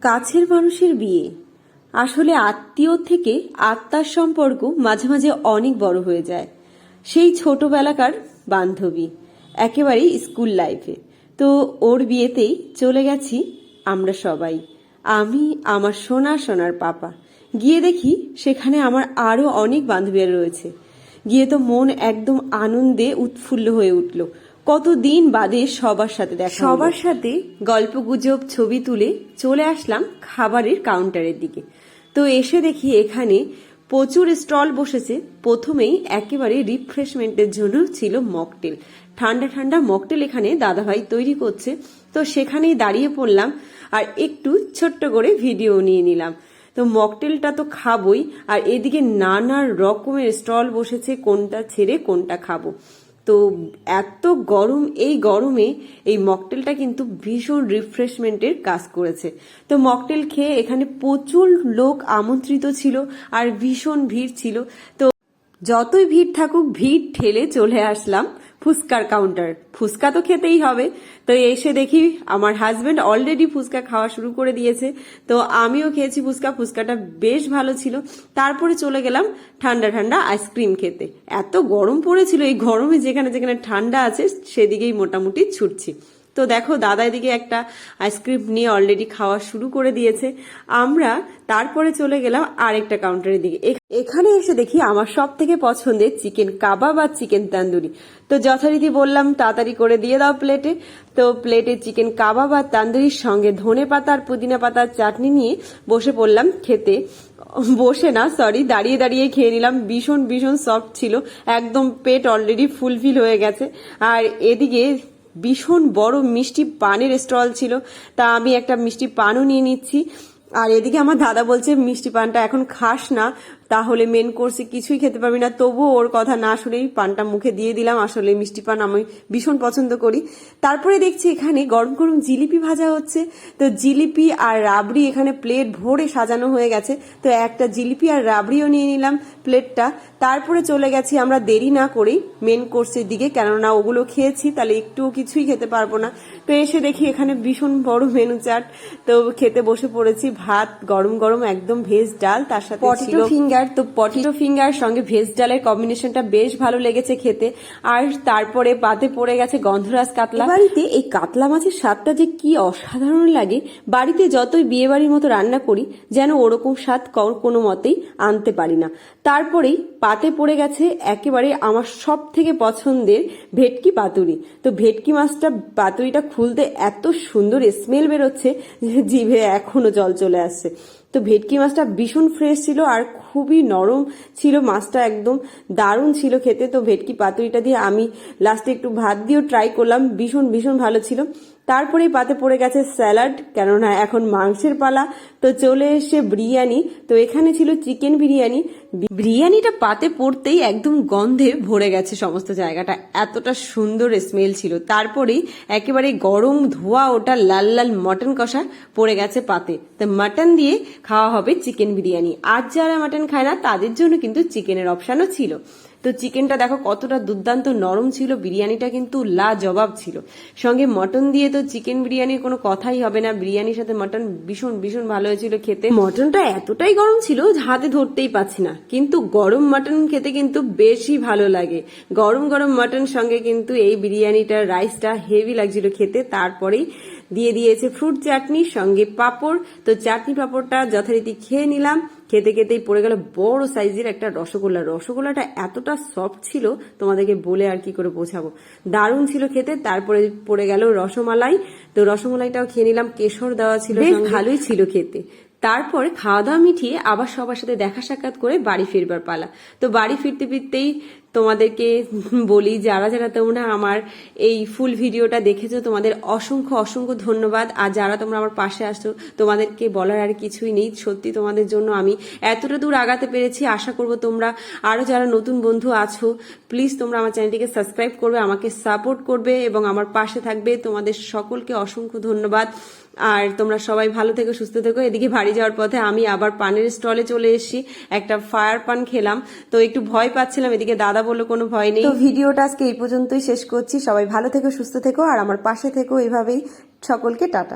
কাছের মানুষের বিয়ে। আসলে আত্মীয় থেকে আত্মার সম্পর্ক মাঝে মাঝে অনেক বড় হয়ে যায়। সেই ছোটবেলাকার বান্ধবী, একেবারেই স্কুল লাইফে। তো ওর বিয়েতেই চলে গেছি আমরা সবাই। আমি, আমার সোনা, সোনার পাপা। গিয়ে দেখি সেখানে আমার আরও অনেক বান্ধবীরা রয়েছে। গিয়ে তো মন একদম আনন্দে উৎফুল্ল হয়ে উঠল। কতদিন বাদে সবার সাথে দেখা সবার সাথে গল্প গুজব ছবি তুলে চলে আসলাম খাবারের কাউন্টারের দিকে। তো এসে দেখি এখানে প্রচুর স্টল বসেছে। প্রথমেই একেবারে রিফ্রেশমেন্টের জন্য ছিল মকটেল ঠান্ডা ঠান্ডা মকটেল এখানে দাদাভাই তৈরি করছে। তো সেখানেই দাঁড়িয়ে পড়লাম আর একটু ছোট্ট করে ভিডিও নিয়ে নিলাম। তো মকটেলটা তো খাবই আর এদিকে নানা রকমের স্টল বসেছে, কোনটা ছেড়ে কোনটা খাব। তো এত গরম, এই গরমে এই মকটেলটা কিন্তু ভীষণ রিফ্রেশমেন্টের কাজ করেছে। তো মকটেল খেয়ে এখানে প্রচুর লোক আমন্ত্রিত ছিল আর ভীষণ ভিড় ছিল। তো যতই ভিড় থাকুক, ভিড় ঠেলে চলে আসলাম। ফুচকার কাউন্টার ফুচকা তো খেতেই হবে। তো এসে দেখি আমার হাজব্যান্ড অলরেডি ফুচকা খাওয়া শুরু করে দিয়েছে। তো আমিও খেয়েছি ফুচকা। ফুচকাটা বেশ ভালো ছিল। তারপরে চলে গেলাম ঠান্ডা ঠান্ডা আইসক্রিম খেতে। এত গরম পড়েছিল। এই গরমে যেখানে যেখানে ঠান্ডা আছে, সেদিকেই মোটামুটি ছুটছি। তো দেখো, দাদা এদিকে একটা আইসক্রিম নিয়ে অলরেডি খাওয়া শুরু করে দিয়েছে। আমরা তারপরে চলে গেলাম আরেকটা কাউন্টারের দিকে। এখানে এসে দেখি আমার সব থেকে পছন্দের চিকেন কাবাব আর চিকেন তান্দুরি। তো যথারীতি বললাম, তাড়াতাড়ি করে দিয়ে দাও প্লেটে তো প্লেটে চিকেন কাবাব আর তান্দুরির সঙ্গে ধনে পাতা আর পুদিনা পাতার চাটনি নিয়ে বসে পড়লাম খেতে। বসে না সরি দাঁড়িয়ে দাঁড়িয়ে খেয়ে নিলাম। ভীষণ ভীষণ সফট ছিল। একদম পেট অলরেডি ফুলফিল হয়ে গেছে। আর এদিকে ভীষণ বড় মিষ্টি পানের স্টল ছিল। তা আমি একটা মিষ্টি পানও নিয়ে নিচ্ছি। আর এদিকে আমার দাদা বলছে, মিষ্টি পানটা এখন খাস না, তাহলে মেন কোর্সে কিছুই খেতে পারবি না। তবুও ওর কথা না শুনেই পানটা মুখে দিয়ে দিলাম। আসলে মিষ্টি পান আমি ভীষণ পছন্দ করি। তারপরে দেখছি এখানে গরম গরম জিলিপি ভাজা হচ্ছে। তো জিলিপি আর রাবড়ি এখানে প্লেট ভরে সাজানো হয়ে গেছে। তো একটা জিলিপি আর রাবড়িও নিয়ে নিলাম প্লেটটা তারপরে চলে গেছি আমরা দেরি না করেই মেন কোর্সের দিকে। কেননা ওগুলো খেয়েছি, তাহলে একটুও কিছুই খেতে পারব না। তো এসে দেখি এখানে ভীষণ বড় মেনু চাট তো খেতে বসে পড়েছি। ভাত গরম গরম একদম ভেজ ডাল তার সাথে ছিল ফিঙ্গার তো পটেটো ফিঙ্গার সঙ্গে ভেজ ডালের কম্বিনেশনটা বেশ ভালো লেগেছে খেতে। আর তারপরে বাদে পড়ে গেছে গন্ধরাজ কাতলা। বাড়িতে এই কাতলা মাছের স্বাদটা যে কি অসাধারণ লাগে। বাড়িতে যতই বিয়ে বাড়ির মতো রান্না করি যেন ওরকম স্বাদ কোনো মতেই আনতে পারি না। তারপরেই পাতে পড়ে গেছে একেবারে আমার সব থেকে পছন্দের ভেটকি পাতুরি। তো ভেটকি মাছটা, পাতুরিটা খুলতে এত সুন্দর স্মেল বেরোচ্ছে যে জিভে এখনও জল চলে আসছে। তো ভেটকি মাছটা ভীষণ ফ্রেশ ছিল আর খুবই নরম ছিল মাছটা একদম। দারুণ ছিল খেতে। তো ভেটকি পাতুরিটা দিয়ে আমি লাস্টে একটু ভাত দিয়েও ট্রাই করলাম। ভীষণ ভীষণ ভালো ছিল। তারপরে পাতে পড়ে গেছে স্যালাড, কেননা এখন মাংসের পালা। তো চলে এসে বিরিয়ানি। তো এখানে ছিল চিকেন বিরিয়ানি। বিরিয়ানিটা পাতে পড়তেই একদম গন্ধে ভরে গেছে সমস্ত জায়গাটা। এতটা সুন্দর স্মেল ছিল। তারপরেই একেবারে গরম ধোয়া ওটা লাল লাল মটন কষা পড়ে গেছে পাতে। তো মাটন দিয়ে খাওয়া হবে চিকেন বিরিয়ানি। আজ যারা মাটন খায় না, তাদের জন্য কিন্তু চিকেনের অপশানও ছিল। তো চিকেনটা দেখো কতটা দুর্দান্ত নরম ছিল, বিরিয়ানিটা কিন্তু লা জবাব ছিল। সঙ্গে মটন দিয়ে তো চিকেন বিরিয়ানির কোনো কথাই হবে না, বিরিয়ানির সাথে মটন ভীষণ ভীষণ ভালো হয়েছিল খেতে। মটনটা এতটাই গরম ছিল হাতে ধরতেই পাচ্ছি না, কিন্তু গরম মটন খেতে কিন্তু বেশি ভালো লাগে। গরম গরম মটন সঙ্গে কিন্তু এই বিরিয়ানিটা, রাইসটা হেভি লাগছিল খেতে। তারপরেই দিয়ে দিয়েছে ফ্রুট চাটনি, সঙ্গে পাঁপড়। তো চাটনি পাঁপড়টা যথারীতি খেয়ে নিলাম। খেতে খেতেই পড়ে গেল বড় সাইজের একটা রসগোল্লা। রসগোল্লাটা এতটা সফট ছিল তোমাদেরকে বলে আর কি করে বোঝাবো। দারুণ ছিল খেতে তারপরে পড়ে গেল রসমালাই। তো রসমালাইটাও খেয়ে নিলাম কেশর দেওয়া ছিল বেশ ভালোই ছিল খেতে। তারপর খাওয়া দাওয়া মিটিয়ে আবার সবার সাথে দেখা সাক্ষাৎ করে বাড়ি ফিরবার পালা। তো বাড়ি ফিরতে ফিরতেই তোমাদেরকে বলি, যারা যারা তোমরা আমার এই ফুল ভিডিওটা দেখেছ, তোমাদের অসংখ্য অসংখ্য ধন্যবাদ। আর যারা তোমরা আমার পাশে আসছো, তোমাদেরকে বলার আর কিছুই নেই। সত্যি তোমাদের জন্য আমি এতটা দূর আগাতে পেরেছি। আশা করব তোমরা আরও যারা নতুন বন্ধু আছো প্লিজ তোমরা আমার চ্যানেলটিকে সাবস্ক্রাইব করবে, আমাকে সাপোর্ট করবে এবং আমার পাশে থাকবে। তোমাদের সকলকে অসংখ্য ধন্যবাদ। আর তোমরা সবাই ভালো থেকো, সুস্থ থেকো। এদিকে বাড়ি যাওয়ার পথে আমি আবার পানের স্টলে চলে এসেছি। একটা ফায়ার পান খেলাম। তো একটু ভয় পাচ্ছিলাম। এদিকে দাদা বলল, কোনো ভয় নেই। তো ভিডিওটা আজকে এই পর্যন্তই শেষ করছি। সবাই ভালো থেকো, সুস্থ থেকো। আর আমার পাশে থেকো। এভাবেই সকলকে টাটা।